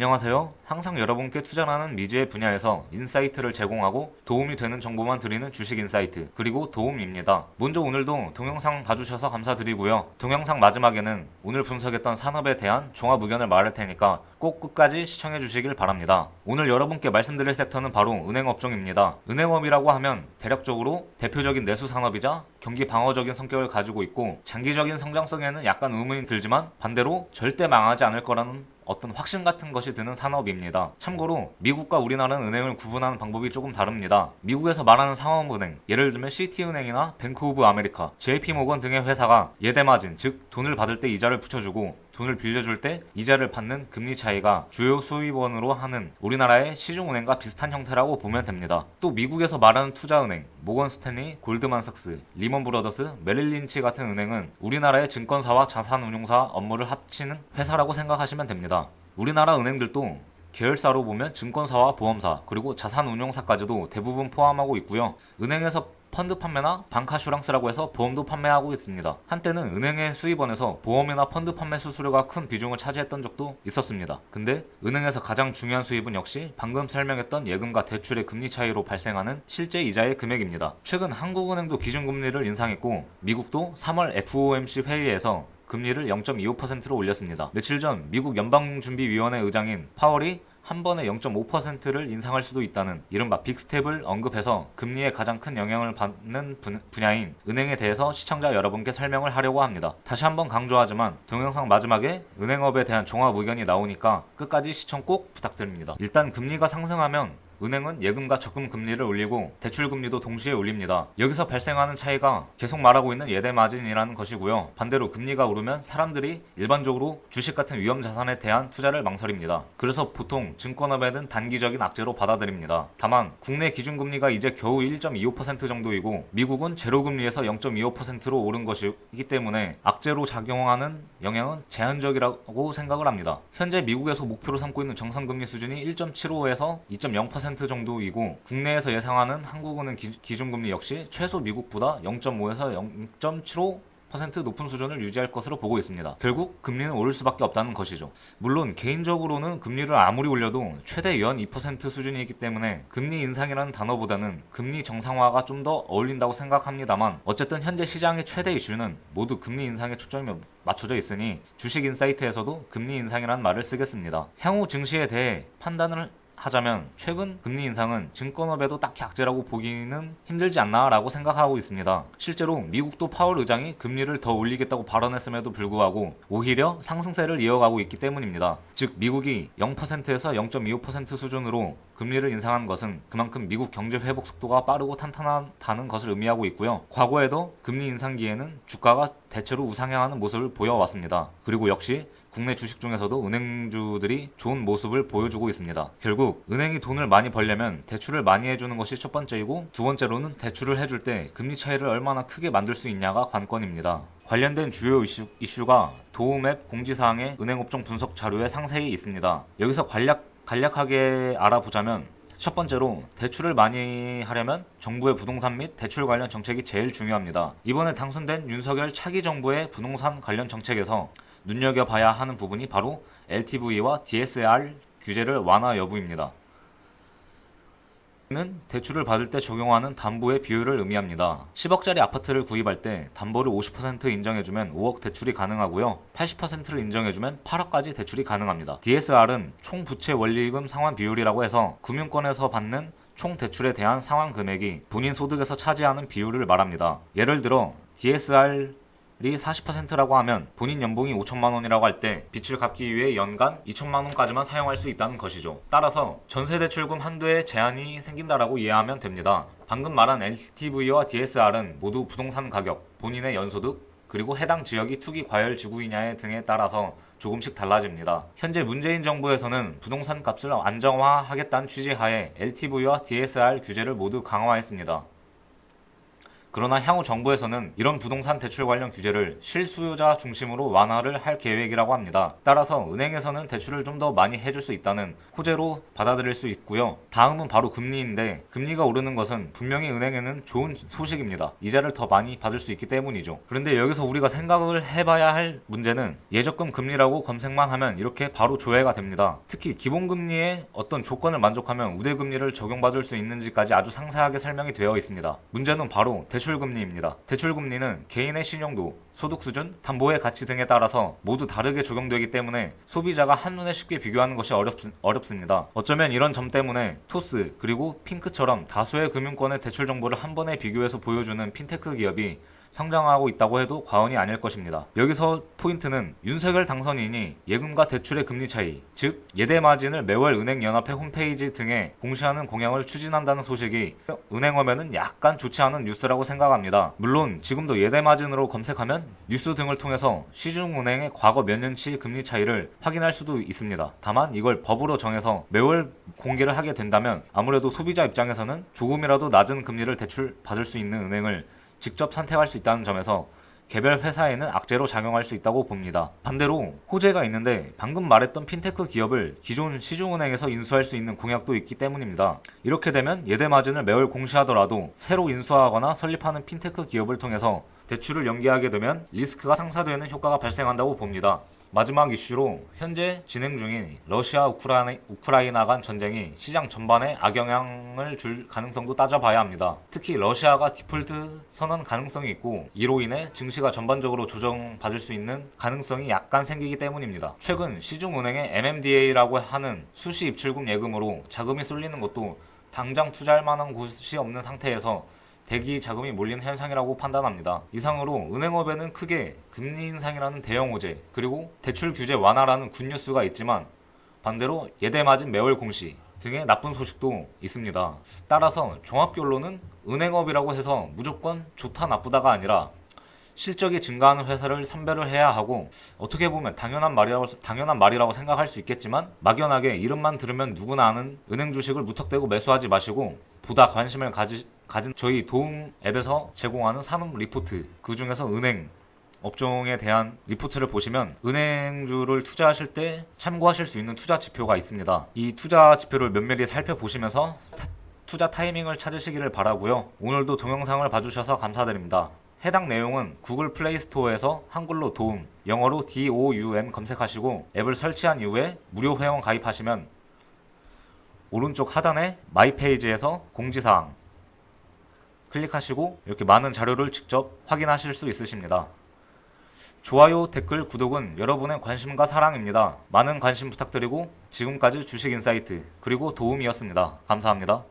안녕하세요. 항상 여러분께 투자하는 미지의 분야에서 인사이트를 제공하고 도움이 되는 정보만 드리는 주식 인사이트 그리고 도움입니다. 먼저 오늘도 동영상 봐주셔서 감사드리고요. 동영상 마지막에는 오늘 분석했던 산업에 대한 종합 의견을 말할 테니까 꼭 끝까지 시청해 주시길 바랍니다. 오늘 여러분께 말씀드릴 섹터는 바로 은행업종입니다. 은행업이라고 하면 대략적으로 대표적인 내수 산업이자 경기 방어적인 성격을 가지고 있고 장기적인 성장성에는 약간 의문이 들지만 반대로 절대 망하지 않을 거라는 어떤 확신 같은 것이 드는 산업입니다. 참고로 미국과 우리나라는 은행을 구분하는 방법이 조금 다릅니다. 미국에서 말하는 상업은행, 예를 들면 시티은행이나 뱅크 오브 아메리카, JP모건 등의 회사가 예대마진, 즉 돈을 받을 때 이자를 붙여주고 돈을 빌려줄 때 이자를 받는 금리 차이가 주요 수입원으로 하는 우리나라의 시중은행과 비슷한 형태라고 보면 됩니다. 또 미국에서 말하는 투자은행, 모건 스탠리, 골드만삭스, 리먼 브러더스, 메릴린치 같은 은행은 우리나라의 증권사와 자산운용사 업무를 합치는 회사라고 생각하시면 됩니다. 우리나라 은행들도 계열사로 보면 증권사와 보험사 그리고 자산운용사까지도 대부분 포함하고 있고요. 은행에서 펀드 판매나 방카슈랑스라고 해서 보험도 판매하고 있습니다. 한때는 은행의 수입원에서 보험이나 펀드 판매 수수료가 큰 비중을 차지했던 적도 있었습니다. 근데 은행에서 가장 중요한 수입은 역시 방금 설명했던 예금과 대출의 금리 차이로 발생하는 실제 이자의 금액입니다. 최근 한국은행도 기준금리를 인상했고 미국도 3월 FOMC 회의에서 금리를 0.25%로 올렸습니다. 며칠 전 미국 연방준비위원회 의장인 파월이 한 번에 0.5%를 인상할 수도 있다는 이른바 빅스텝을 언급해서 금리에 가장 큰 영향을 받는 분- 분야인 은행에 대해서 시청자 여러분께 설명을 하려고 합니다. 다시 한번 강조하지만 동영상 마지막에 은행업에 대한 종합 의견이 나오니까 끝까지 시청 꼭 부탁드립니다. 일단 금리가 상승하면 은행은 예금과 적금 금리를 올리고 대출 금리도 동시에 올립니다. 여기서 발생하는 차이가 계속 말하고 있는 예대 마진이라는 것이고요. 반대로 금리가 오르면 사람들이 일반적으로 주식 같은 위험 자산에 대한 투자를 망설입니다. 그래서 보통 증권업에는 단기적인 악재로 받아들입니다. 다만 국내 기준금리가 이제 겨우 1.25% 정도이고 미국은 제로금리에서 0.25%로 오른 것이기 때문에 악재로 작용하는 영향은 제한적이라고 생각을 합니다. 현재 미국에서 목표로 삼고 있는 정상금리 수준이 1.75에서 2.0% 정도이고 국내에서 예상하는 한국은행 기, 기준금리 역시 최소 미국보다 0.5에서 0.75 퍼센트 높은 수준을 유지할 것으로 보고 있습니다. 결국 금리는 오를 수밖에 없다는 것이죠. 물론 개인적으로는 금리를 아무리 올려도 최대 연 2% 수준이기 때문에 금리 인상이라는 단어보다는 금리 정상화가 좀 더 어울린다고 생각합니다만 어쨌든 현재 시장의 최대 이슈는 모두 금리 인상에 초점이 맞춰져 있으니 주식 인사이트에서도 금리 인상이라는 말을 쓰겠습니다. 향후 증시에 대해 판단을 하자면 최근 금리 인상은 증권업에도 딱히 악재라고 보기는 힘들지 않나라고 생각하고 있습니다. 실제로 미국도 파월 의장이 금리를 더 올리겠다고 발언했음에도 불구하고 오히려 상승세를 이어가고 있기 때문입니다. 즉 미국이 0%에서 0.25% 수준으로 금리를 인상한 것은 그만큼 미국 경제 회복 속도가 빠르고 탄탄하다는 것을 의미하고 있고요. 과거에도 금리 인상기에는 주가가 대체로 우상향하는 모습을 보여왔습니다. 그리고 역시 국내 주식 중에서도 은행주들이 좋은 모습을 보여주고 있습니다. 결국 은행이 돈을 많이 벌려면 대출을 많이 해주는 것이 첫 번째이고 두 번째로는 대출을 해줄 때 금리 차이를 얼마나 크게 만들 수 있냐가 관건입니다. 관련된 주요 이슈, 이슈 가 도움앱 공지사항의 은행업종 분석 자료에 상세히 있습니다. 여기서 간략, 간략하게 알아보자면 첫 번째로 대출을 많이 하려면 정부의 부동산 및 대출 관련 정책이 제일 중요합니다. 이번에 당선된 윤석열 차기 정부의 부동산 관련 정책에서 눈여겨봐야 하는 부분이 바로 LTV와 DSR 규제를 완화 여부입니다. 는 대출을 받을 때 적용하는 담보의 비율을 의미합니다. 10억짜리 아파트를 구입할 때 담보를 50% 인정해주면 5억 대출이 가능하고요. 80%를 인정해주면 8억까지 대출이 가능합니다. DSR은 총 부채 원리금 상환 비율이라고 해서 금융권에서 받는 총 대출에 대한 상환 금액이 본인 소득에서 차지하는 비율을 말합니다. 예를 들어 DSR 이 40%라고 하면 본인 연봉이 5천만 원이라고 할 때 빚을 갚기 위해 연간 2천만 원까지만 사용할 수 있다는 것이죠. 따라서 전세 대출금 한도에 제한이 생긴다라고 이해하면 됩니다. 방금 말한 LTV와 DSR은 모두 부동산 가격, 본인의 연소득, 그리고 해당 지역이 투기 과열 지구이냐 등에 따라서 조금씩 달라집니다. 현재 문재인 정부에서는 부동산 값을 안정화하겠다는 취지 하에 LTV와 DSR 규제를 모두 강화했습니다. 그러나 향후 정부에서는 이런 부동산 대출 관련 규제를 실수요자 중심으로 완화를 할 계획이라고 합니다. 따라서 은행에서는 대출을 좀 더 많이 해줄 수 있다는 호재로 받아들일 수 있고요. 다음은 바로 금리인데 금리가 오르는 것은 분명히 은행에는 좋은 소식입니다. 이자를 더 많이 받을 수 있기 때문이죠. 그런데 여기서 우리가 생각을 해봐야 할 문제는 예적금 금리라고 검색만 하면 이렇게 바로 조회가 됩니다. 특히 기본금리의 어떤 조건을 만족하면 우대금리를 적용받을 수 있는지까지 아주 상세하게 설명이 되어 있습니다. 문제는 바로 대 출금리입니다. 대출금리는 개인의 신용도, 소득 수준, 담보의 가치 등에 따라서 모두 다르게 적용되기 때문에 소비자가 한눈에 쉽게 비교하는 것이 어렵, 어렵습니다. 어쩌면 이런 점 때문에 토스 그리고 핑크처럼 다수의 금융권의 대출 정보를 한 번에 비교해서 보여주는 핀테크 기업이 성장하고 있다고 해도 과언이 아닐 것입니다. 여기서 포인트는 윤석열 당선인이 예금과 대출의 금리 차이, 즉 예대 마진을 매월 은행연합회 홈페이지 등에 공시하는 공약을 추진한다는 소식이 은행어면은 약간 좋지 않은 뉴스라고 생각합니다. 물론 지금도 예대 마진으로 검색하면 뉴스 등을 통해서 시중은행의 과거 몇 년치 금리 차이를 확인할 수도 있습니다. 다만 이걸 법으로 정해서 매월 공개를 하게 된다면 아무래도 소비자 입장에서는 조금이라도 낮은 금리를 대출 받을 수 있는 은행을 직접 선택할 수 있다는 점에서 개별 회사에는 악재로 작용할 수 있다고 봅니다. 반대로 호재가 있는데 방금 말했던 핀테크 기업을 기존 시중은행에서 인수할 수 있는 공약도 있기 때문입니다. 이렇게 되면 예대 마진을 매월 공시하더라도 새로 인수하거나 설립하는 핀테크 기업을 통해서 대출을 연기하게 되면 리스크가 상쇄되는 효과가 발생한다고 봅니다. 마지막 이슈로 현재 진행 중인 러시아 우크라이나, 우크라이나 간 전쟁이 시장 전반에 악영향을 줄 가능성도 따져봐야 합니다. 특히 러시아가 디폴트 선언 가능성이 있고 이로 인해 증시가 전반적으로 조정받을 수 있는 가능성이 약간 생기기 때문입니다. 최근 시중은행의 MMDA라고 하는 수시 입출금 예금으로 자금이 쏠리는 것도 당장 투자할 만한 곳이 없는 상태에서 대기 자금이 몰리는 현상이라고 판단합니다. 이상으로 은행업에는 크게 금리 인상이라는 대형 호재, 그리고 대출 규제 완화라는 굿뉴스가 있지만 반대로 예대 마진 매월 공시 등의 나쁜 소식도 있습니다. 따라서 종합결론은 은행업이라고 해서 무조건 좋다 나쁘다가 아니라 실적이 증가하는 회사를 선별을 해야 하고 어떻게 보면 당연한 말이라고 당연한 말이라고 생각할 수 있겠지만 막연하게 이름만 들으면 누구나 아는 은행 주식을 무턱대고 매수하지 마시고 보다 관심을 가지, 가진 저희 도움 앱에서 제공하는 산업 리포트 그 중에서 은행 업종에 대한 리포트를 보시면 은행주를 투자하실 때 참고하실 수 있는 투자 지표가 있습니다. 이 투자 지표를 면밀히 살펴보시면서 타- 투자 타이밍을 찾으시기를 바라고요. 오늘도 동영상을 봐주셔서 감사드립니다. 해당 내용은 구글 플레이 스토어에서 한글로 도움, 영어로 DOUM 검색하시고 앱을 설치한 이후에 무료 회원 가입하시면 오른쪽 하단에 마이 페이지에서 공지사항 클릭하시고 이렇게 많은 자료를 직접 확인하실 수 있으십니다. 좋아요, 댓글, 구독은 여러분의 관심과 사랑입니다. 많은 관심 부탁드리고 지금까지 주식 인사이트 그리고 도움이었습니다. 감사합니다.